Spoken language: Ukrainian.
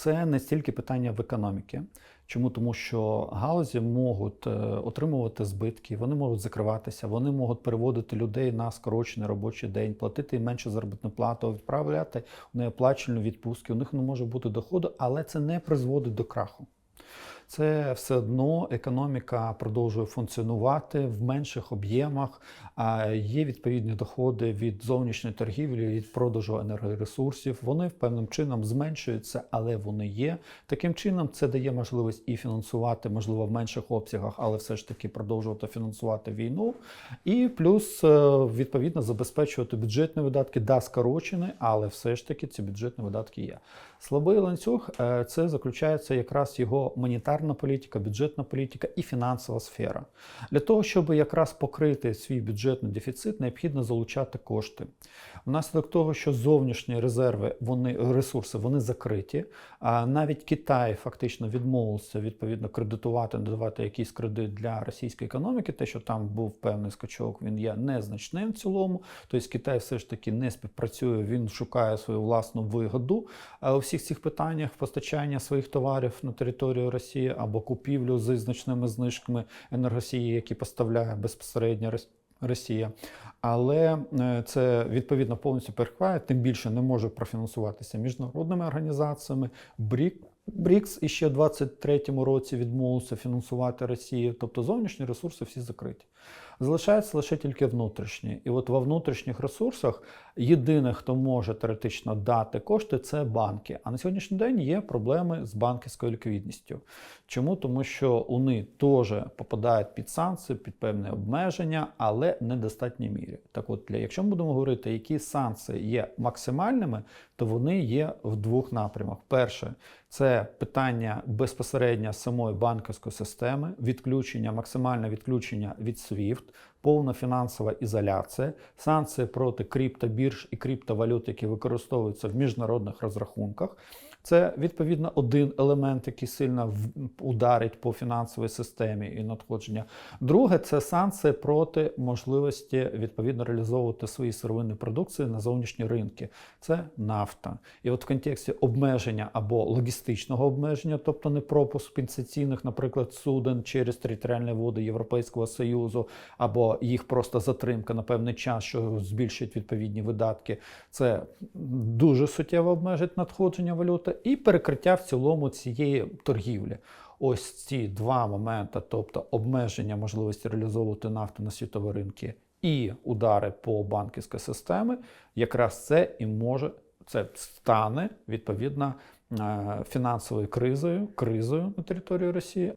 це не стільки питання в економіки. Чому? Тому що галузі можуть е, отримувати збитки, вони можуть закриватися, вони можуть переводити людей на скорочений робочий день, платити менше заробітну плату, відправляти неоплачені відпустки. У них не може бути доходу, але це не призводить до краху. Це все одно економіка продовжує функціонувати в менших об'ємах. а Є відповідні доходи від зовнішньої торгівлі, від продажу енергоресурсів. Вони певним чином зменшуються, але вони є. Таким чином, це дає можливість і фінансувати, можливо, в менших обсягах, але все ж таки продовжувати фінансувати війну. І плюс е, відповідно забезпечувати бюджетні видатки, да, скорочені, але все ж таки ці бюджетні видатки є. Слабий ланцюг е, це заключається якраз його монетарна політика, бюджетна політика і фінансова сфера. Для того, щоб якраз покрити свій бюджетний дефіцит, необхідно залучати кошти. Внаслідок того, що зовнішні резерви, вони ресурси вони закриті. А навіть Китай фактично відмовився відповідно кредитувати, надавати якийсь кредит для російської економіки. Те, що там був певний скачок, він є незначним в цілому. Тобто Китай все ж таки не співпрацює, він шукає свою власну вигоду у всіх цих питаннях постачання своїх товарів на територію Росії або купівлю зі значними знижками енергосії, які поставляє безпосередньо Рос- Росія. Але е, це відповідно повністю перекриває, тим більше не може профінансуватися міжнародними організаціями. БРІК БРІКС іще в 23-му році відмовився фінансувати Росію, тобто зовнішні ресурси всі закриті. Залишається лише тільки внутрішні. І от во внутрішніх ресурсах єдине, хто може теоретично дати кошти, це банки. А на сьогоднішній день є проблеми з банківською ліквідністю. Чому? Тому що вони теж попадають під санкції, під певне обмеження, але в недостатній мірі. Так от, якщо ми будемо говорити, які санкції є максимальними, то вони є в двох напрямах. Перше, це питання безпосередньо самої банківської системи, відключення, максимальне відключення від SWIFT, повна фінансова ізоляція, санкції проти криптобірж і криптовалют, які використовуються в міжнародних розрахунках. Це відповідно один елемент, який сильно ударить по фінансовій системі і надходження. Друге це санкції проти можливості відповідно реалізовувати свої сировинні продукції на зовнішні ринки. Це нафта. І от в контексті обмеження або логістичного обмеження, тобто не пропуск пенсаційних, наприклад, суден через територіальні води Європейського Союзу, або їх просто затримка на певний час, що збільшить відповідні видатки. Це дуже суттєво обмежить надходження валюти і перекриття в цілому цієї торгівлі. Ось ці два моменти, тобто обмеження можливості реалізовувати нафту на світові ринки і удари по банківській системі, якраз це і може це стане відповідно е, фінансовою кризою, кризою на території Росії.